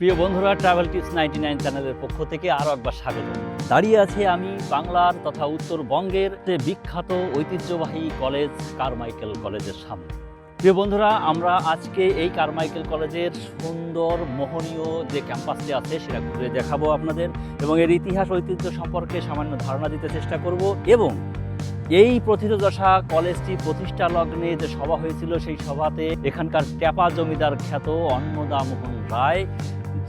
প্রিয় বন্ধুরা travel tips ninety nine চ্যানেলের পক্ষ থেকে আরও একবার স্বাগত। দাঁড়িয়ে আছি আমি বাংলার তথা উত্তরবঙ্গের বিখ্যাত ঐতিহ্যবাহী কলেজ কারমাইকেল কলেজের সামনে। প্রিয় বন্ধুরা, আমরা আজকে এই কারমাইকেল কলেজের সুন্দর, মোহনীয় যে ক্যাম্পাসটি আছে, সেটা ঘুরে দেখাবো আপনাদের এবং এর ইতিহাস, ঐতিহ্য সম্পর্কে সামান্য ধারণা দিতে চেষ্টা করব এবং এই প্রথিতদশা কলেজটি প্রতিষ্ঠা লগ্নে যে সভা হয়েছিল, সেই সভাতে এখানকার ট্যাপা জমিদার খ্যাত অন্নদামোহন রায়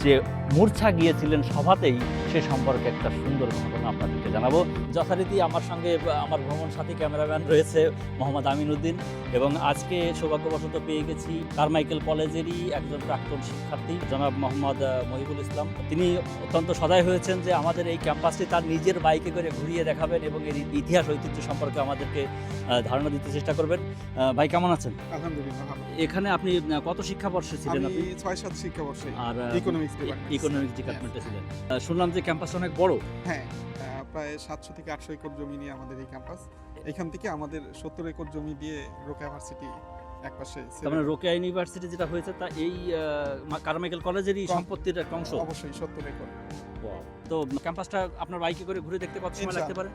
যে মূর্ছা গিয়েছিলেন সভাতেই সে সম্পর্কে একটা সুন্দর ঘটনা আপনাদেরকে জানাব। যথারীতি আমার সঙ্গে আমার ভ্রমণ সাথী ক্যামেরাম্যান রয়েছে মোহাম্মদ আমিনুদ্দিন এবং আজকে সৌভাগ্যবশত পেয়ে গেছি কারমাইকেল কলেজেরই একজন প্রাক্তন শিক্ষার্থী জনাব মোহাম্মদ মহিবুল ইসলাম। তিনি অত্যন্ত সদায় হয়েছেন যে আমাদের এই ক্যাম্পাসটি তার নিজের বাইকে করে ঘুরিয়ে দেখাবেন এবং এর ইতিহাস ঐতিহ্য সম্পর্কে আমাদেরকে ধারণা দিতে চেষ্টা করবেন। ভাই কেমন আছেন? আলহামদুলিল্লাহ এখানে আপনি কত শিক্ষাবর্ষে ছিলেন আপনি? ছয় সাত শিক্ষাবর্ষে আর ইকোনমিক্স ইকোনমিক্স ডিপার্টমেন্টে ছিলেন শুনলাম যে ক্যাম্পাসটা অনেক বড়। হ্যাঁ প্রায় সাতশো থেকে আটশো একর জমি নিয়ে আমাদের এই ক্যাম্পাস এখান থেকে আমাদের সত্তর একর জমি দিয়ে রোকা ভার্সিটি এক পাশে তার মানে রোকেয়া ইউনিভার্সিটি যেটা হয়েছে তা এই কারমাইকেল কলেজেরই সম্পত্তির একটা অংশ? অবশ্যই সত্তর একর। তো ক্যাম্পাসটা আপনার বাইকে করে ঘুরে দেখতে কত সময় লাগতে পারে?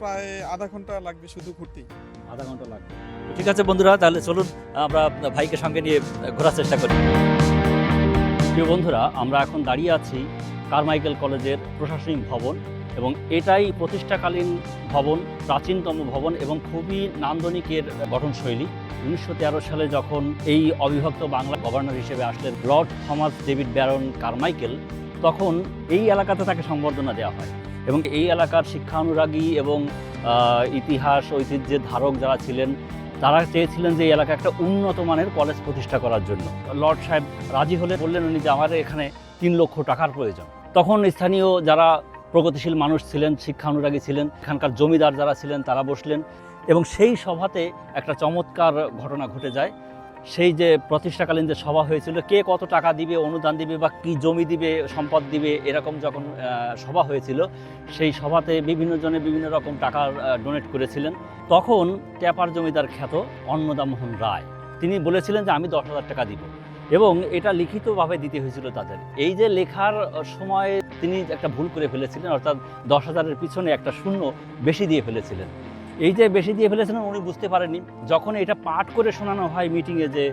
প্রায় আধা ঘণ্টা লাগবে শুধু ঘুরতেই আধা ঘণ্টা লাগবে। ঠিক আছে বন্ধুরা তাহলে চলুন আমরা ভাইকে সঙ্গে নিয়ে ঘোরার চেষ্টা করি। প্রিয় বন্ধুরা, আমরা এখন দাঁড়িয়ে আছি কারমাইকেল কলেজের প্রশাসনিক ভবন এবং এটাই প্রতিষ্ঠাকালীন ভবন, প্রাচীনতম ভবন এবং খুবই নান্দনিকের গঠনশৈলী। উনিশশো তেরো সালে যখন এই অবিভক্ত বাংলা গভর্নর হিসেবে আসলেন Lord Thomas David Baron Carmichael তখন এই এলাকাতে তাকে সম্বর্ধনা দেওয়া হয় এবং এই এলাকার শিক্ষানুরাগী এবং ইতিহাস, ঐতিহ্যের ধারক যারা ছিলেন তারা চেয়েছিলেন যে এই এলাকায় একটা উন্নত মানের কলেজ প্রতিষ্ঠা করার জন্য। লর্ড সাহেব রাজি হলে বললেন উনি যে আমাদের এখানে তিন লক্ষ টাকার প্রয়োজন। তখন স্থানীয় যারা প্রগতিশীল মানুষ ছিলেন শিক্ষা অনুরাগী ছিলেন, এখানকার জমিদার যারা ছিলেন তারা বসলেন এবং সেই সভাতে একটা চমৎকার ঘটনা ঘটে যায়। সেই যে প্রতিষ্ঠাকালীন যে সভা হয়েছিল, কে কত টাকা দিবে, অনুদান দিবে বা কি জমি দিবে, সম্পদ দিবে, এরকম যখন সভা হয়েছিল, সেই সভাতে বিভিন্ন জনে বিভিন্ন রকম টাকা ডোনেট করেছিলেন। তখন ট্যাপার জমিদার খ্যাত অন্নদামোহন রায়, তিনি বলেছিলেন যে আমি দশ হাজার টাকা দিব। এবং এটা লিখিতভাবে দিতে হয়েছিল তাদের। এই যে লেখার সময় তিনি একটা ভুল করে ফেলেছিলেন, অর্থাৎ দশ হাজারের পিছনে একটা শূন্য বেশি দিয়ে ফেলেছিলেন। এই যে বেশি দিয়ে ফেলেছিলেন, উনি বুঝতে পারেনি যখন এটা পাঠ করে শোনানো হয় মিটিংয়ে যে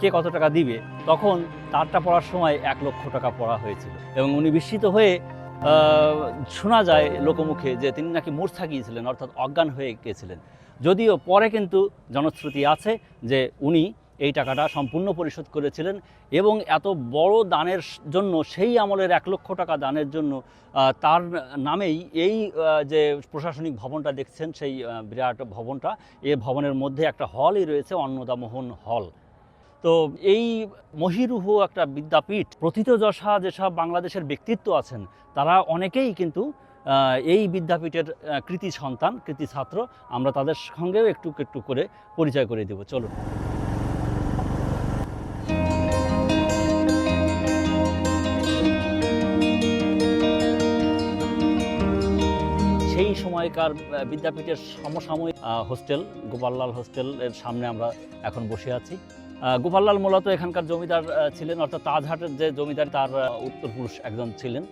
কে কত টাকা দিবে, তখন তারটা পড়ার সময় এক লক্ষ টাকা পড়া হয়েছিল। এবং উনি বিস্মিত হয়ে শোনা যায় লোকমুখে যে তিনি নাকি মূর্ছা গিয়েছিলেন, অর্থাৎ অজ্ঞান হয়ে গিয়েছিলেন যদিও পরে কিন্তু জনশ্রুতি আছে যে উনি এই টাকাটা সম্পূর্ণ পরিশোধ করেছিলেন এবং এত বড় দানের জন্য, সেই আমলের এক লক্ষ টাকা দানের জন্য তার নামেই এই যে প্রশাসনিক ভবনটা দেখছেন, সেই বিরাট ভবনটা এই ভবনের মধ্যে একটা হলই রয়েছে, অন্নদামোহন হল। তো এই মহিরুহ একটা বিদ্যাপীঠ প্রথিতযশা যেসব বাংলাদেশের ব্যক্তিত্ব আছেন, তারা অনেকেই কিন্তু এই বিদ্যাপীঠের কৃতি সন্তান, কৃতি ছাত্র, আমরা তাদের সঙ্গেও একটু একটু করে পরিচয় করে দেব। চলুন। সময়কার বিদ্যাপীঠের সমসাময়িক হোস্টেল গোপাললাল হোস্টেলের সামনে আমরা এখন বসে আছি। গোপাললাল মূলত এখানকার জমিদার ছিলেন, অর্থাৎ তাজহাটের যে জমিদার, তার উত্তরপুরুষ একজন ছিলেন।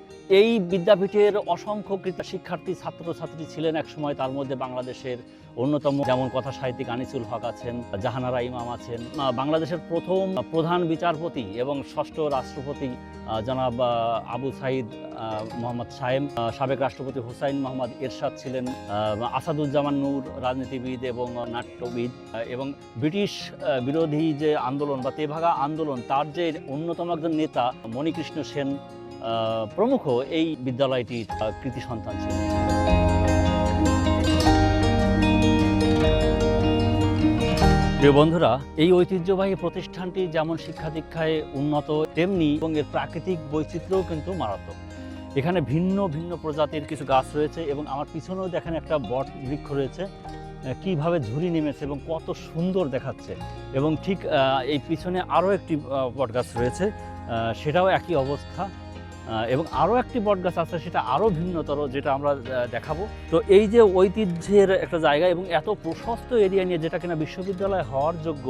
এই বিদ্যাপীঠের অসংখ্য কৃত, শিক্ষার্থী, ছাত্রছাত্রী ছিলেন এক সময় তার মধ্যে বাংলাদেশের অন্যতম যেমন কথা সাহিত্যিক আনিসুল হক আছেন, জাহানারা ইমাম আছেন। বাংলাদেশের প্রথম প্রধান বিচারপতি এবং ষষ্ঠ রাষ্ট্রপতি জনাব আবু সাইদ মোহাম্মদ সায়েম। সাবেক রাষ্ট্রপতি হুসাইন মোহাম্মদ এরশাদ ছিলেন আসাদুজ্জামান নূর রাজনীতিবিদ এবং নাট্যবিদ। এবং ব্রিটিশ বিরোধী যে আন্দোলন বা তেভাগা আন্দোলন, তার যে অন্যতম একজন নেতা মণিকৃষ্ণ সেন প্রমুখ এই বিদ্যালয়টির কৃতি সন্তান ছিলেন। প্রিয় বন্ধুরা, এই ঐতিহ্যবাহী প্রতিষ্ঠানটি যেমন শিক্ষা দীক্ষায় উন্নত, তেমনি এবং এর প্রাকৃতিক বৈচিত্র্যও কিন্তু মারাত্মক। এখানে ভিন্ন ভিন্ন প্রজাতির কিছু গাছ রয়েছে এবং আমার পিছনেও দেখেন একটা বট বৃক্ষ রয়েছে। কীভাবে ঝুরি নেমেছে এবং কত সুন্দর দেখাচ্ছে। এবং ঠিক এই পিছনে আরও একটি বটগাছ রয়েছে সেটাও একই অবস্থা। এবং আরও একটি বটগাছ আছে, সেটা আরও ভিন্নতর, যেটা আমরা দেখাবো। তো এই যে ঐতিহ্যের একটা জায়গা এবং এত প্রশস্ত এরিয়া নিয়ে, যেটা কিনা বিশ্ববিদ্যালয় হওয়ার যোগ্য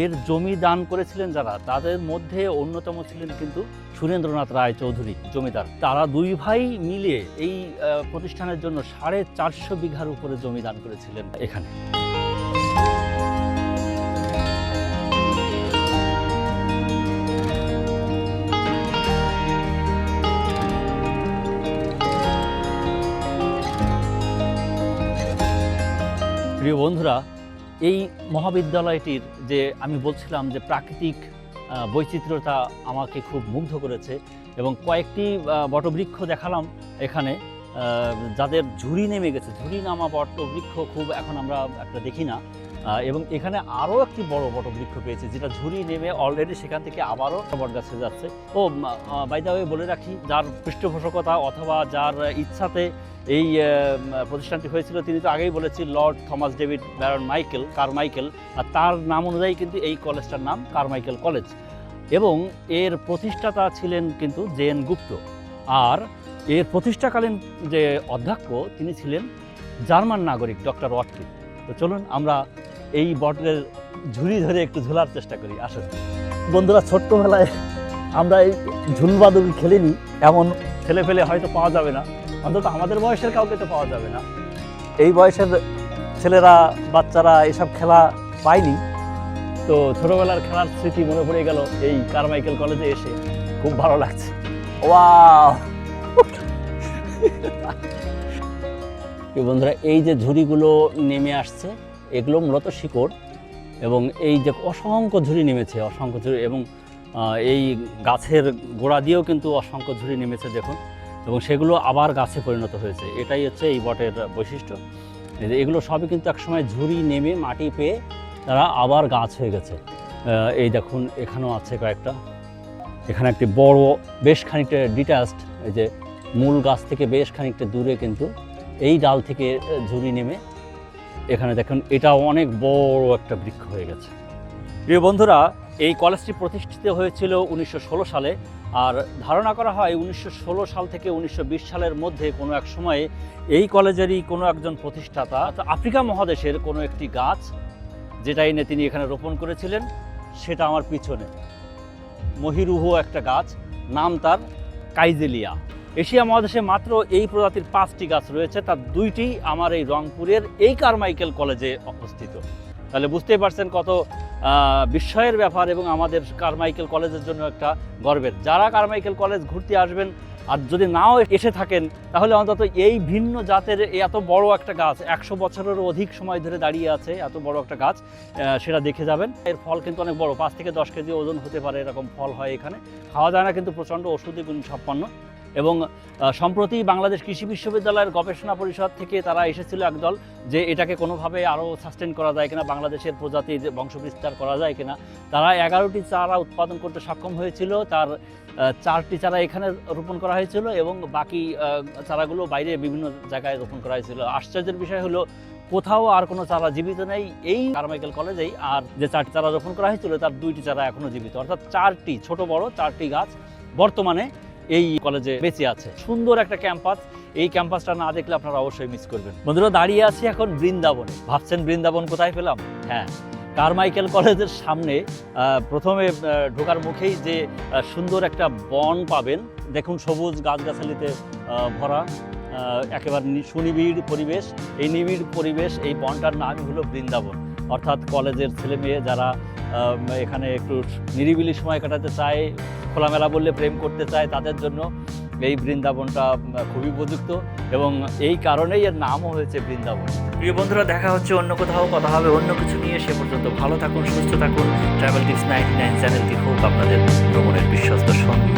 এর জমি দান করেছিলেন যারা, তাদের মধ্যে অন্যতম ছিলেন কিন্তু সুরেন্দ্রনাথ রায় চৌধুরী জমিদার। তারা দুই ভাই মিলে এই প্রতিষ্ঠানের জন্য সাড়ে চারশো বিঘার উপরে জমি দান করেছিলেন এখানে। প্রিয় বন্ধুরা এই মহাবিদ্যালয়টির যে আমি বলছিলাম যে প্রাকৃতিক বৈচিত্র্যতা আমাকে খুব মুগ্ধ করেছে এবং কয়েকটি বটবৃক্ষ দেখালাম এখানে যাদের ঝুড়ি নেমে গেছে। ঝুড়ি নামা বটবৃক্ষ খুব এখন আমরা একটা দেখি না। এবং এখানে আরও একটি বড় বটবৃক্ষ পেয়েছে, যেটা ঝুড়ি নেমে অলরেডি সেখান থেকে আবারও বটগাছে যাচ্ছে। ও বাইদা বলে রাখি, যার পৃষ্ঠপোষকতা অথবা যার ইচ্ছাতে এই প্রতিষ্ঠানটি হয়েছিল, তিনি তো আগেই বলেছি, Lord Thomas David Baron Michael Carmichael আর তার নাম অনুযায়ী কিন্তু এই কলেজটার নাম কারমাইকেল কলেজ। এবং এর প্রতিষ্ঠাতা ছিলেন কিন্তু জে এন গুপ্ত। আর এর প্রতিষ্ঠাকালীন যে অধ্যক্ষ, তিনি ছিলেন জার্মান নাগরিক ডক্টর ওয়াটকিন। তো চলুন আমরা এই বটের ঝুড়ি ধরে একটু ঝোলার চেষ্টা করি, আসুন। বন্ধুরা, ছোট্টবেলায় আমরা এই ঝুলবাদুল খেলিনি, এমন ছেলে ফেলে হয়তো পাওয়া যাবে না। অন্তত আমাদের বয়সের কাউকে তো পাওয়া যাবে না। এই বয়সের ছেলেরা বাচ্চারা এসব খেলা পায়নি। তো ছোটবেলার খেলার স্মৃতি মনে পড়ে গেল এই কারমাইকেল কলেজে এসে। খুব ভালো লাগছে। ওয়াও! বন্ধুরা এই যে ঝুড়িগুলো নেমে আসছে এগুলো মূলত শিকড় এবং এই যে অসংখ্য ঝুড়ি নেমেছে অসংখ্য ঝুড়ি এবং এই গাছের গোড়া দিয়েও কিন্তু অসংখ্য ঝুড়ি নেমেছে দেখুন। এবং সেগুলো আবার গাছে পরিণত হয়েছে। এটাই হচ্ছে এই বটের বৈশিষ্ট্য। এগুলো সবই কিন্তু একসময় ঝুড়ি নেমে মাটি পেয়ে তারা আবার গাছ হয়ে গেছে। এই দেখুন, এখানেও আছে কয়েকটা। এখানে একটি বড়, বেশ খানিকটা ডিটাচড এই যে মূল গাছ থেকে বেশ খানিকটা দূরে কিন্তু এই ডাল থেকে ঝুড়ি নেমে এখানে দেখুন এটা অনেক বড় একটা বৃক্ষ হয়ে গেছে। প্রিয় বন্ধুরা, এই কলেজটি প্রতিষ্ঠিত হয়েছিল উনিশশো ষোলো সালে। আর ধারণা করা হয় উনিশশো ষোলো সাল থেকে উনিশশো বিশ সালের মধ্যে কোনো এক সময়ে এই কলেজেরই কোনো একজন প্রতিষ্ঠাতা আফ্রিকা মহাদেশের কোনো একটি গাছ যেটা এনে তিনি এখানে রোপণ করেছিলেন, সেটা আমার পিছনে। মহিরুহ একটা গাছ, নাম তার কাইজেলিয়া। এশিয়া মহাদেশে মাত্র এই প্রজাতির পাঁচটি গাছ রয়েছে, তার দুইটি আমার এই রংপুরের এই কারমাইকেল কলেজে অবস্থিত। তাহলে বুঝতেই পারছেন কত বিস্ময়ের ব্যাপার এবং আমাদের কারমাইকেল কলেজের জন্য একটা গর্বের। যারা কারমাইকেল কলেজ ঘুরতে আসবেন আর যদি নাও এসে থাকেন, তাহলে অন্তত এই ভিন্ন জাতের এত বড় একটা গাছ, একশো বছরেরও অধিক সময় ধরে দাঁড়িয়ে আছে এত বড় একটা গাছ সেটা দেখে যাবেন। এর ফল কিন্তু অনেক বড়, পাঁচ থেকে দশ কেজি ওজন হতে পারে, এরকম ফল হয় এখানে। খাওয়া যায় না কিন্তু প্রচণ্ড ওষুধি গুণ সম্পন্ন এবং সম্প্রতি বাংলাদেশ কৃষি বিশ্ববিদ্যালয়ের গবেষণা পরিষদ থেকে তারা এসেছিল একদল যে এটাকে কোনোভাবে আরও সাস্টেন করা যায় কিনা, বাংলাদেশের প্রজাতির বংশবিস্তার করা যায় কিনা। তারা এগারোটি চারা উৎপাদন করতে সক্ষম হয়েছিল, তার চারটি চারা এখানে রোপণ করা হয়েছিল এবং বাকি চারাগুলো বাইরে বিভিন্ন জায়গায় রোপণ করা হয়েছিল। আশ্চর্যের বিষয় হলো, কোথাও আর কোনো চারা জীবিত নেই এই কারমাইকেল কলেজেই, আর যে চারটি চারা রোপণ করা হয়েছিল তার দুইটি চারা এখনও জীবিত। অর্থাৎ চারটি, ছোট বড়, চারটি গাছ বর্তমানে এই কলেজে বেঁচে আছে। সুন্দর একটা ক্যাম্পাস এই ক্যাম্পাসটা না দেখলে আপনারা অবশ্যই মিস করবেন। বন্ধুরা, দাঁড়িয়ে আছি এখন বৃন্দাবনে। ভাবছেন বৃন্দাবন কোথায় পেলাম? হ্যাঁ কারমাইকেল কলেজের সামনে প্রথমে ঢোকার মুখেই যে সুন্দর একটা বন পাবেন। দেখুন সবুজ গাছগাছালিতে ভরা একেবারে সুনিবিড় পরিবেশ। এই নিবিড় পরিবেশ, এই বনটার নামই হলো বৃন্দাবন। অর্থাৎ কলেজের ছেলে মেয়ে যারা এখানে একটু নিরিবিলি সময় কাটাতে চায়, খোলামেলা বললে প্রেম করতে চায় তাদের জন্য। এই বৃন্দাবনটা খুবই উপযুক্ত এবং এই কারণেই এর নামও হয়েছে বৃন্দাবন। প্রিয় বন্ধুরা, দেখা হচ্ছে অন্য কোথাও, কথা হবে অন্য কিছু নিয়ে। সে পর্যন্ত ভালো থাকুন, সুস্থ থাকুন। ট্রাভেল টিপস নাইনটি নাইন চ্যানেলটি হোক আপনাদের ভ্রমণের বিশ্বস্ত সঙ্গী।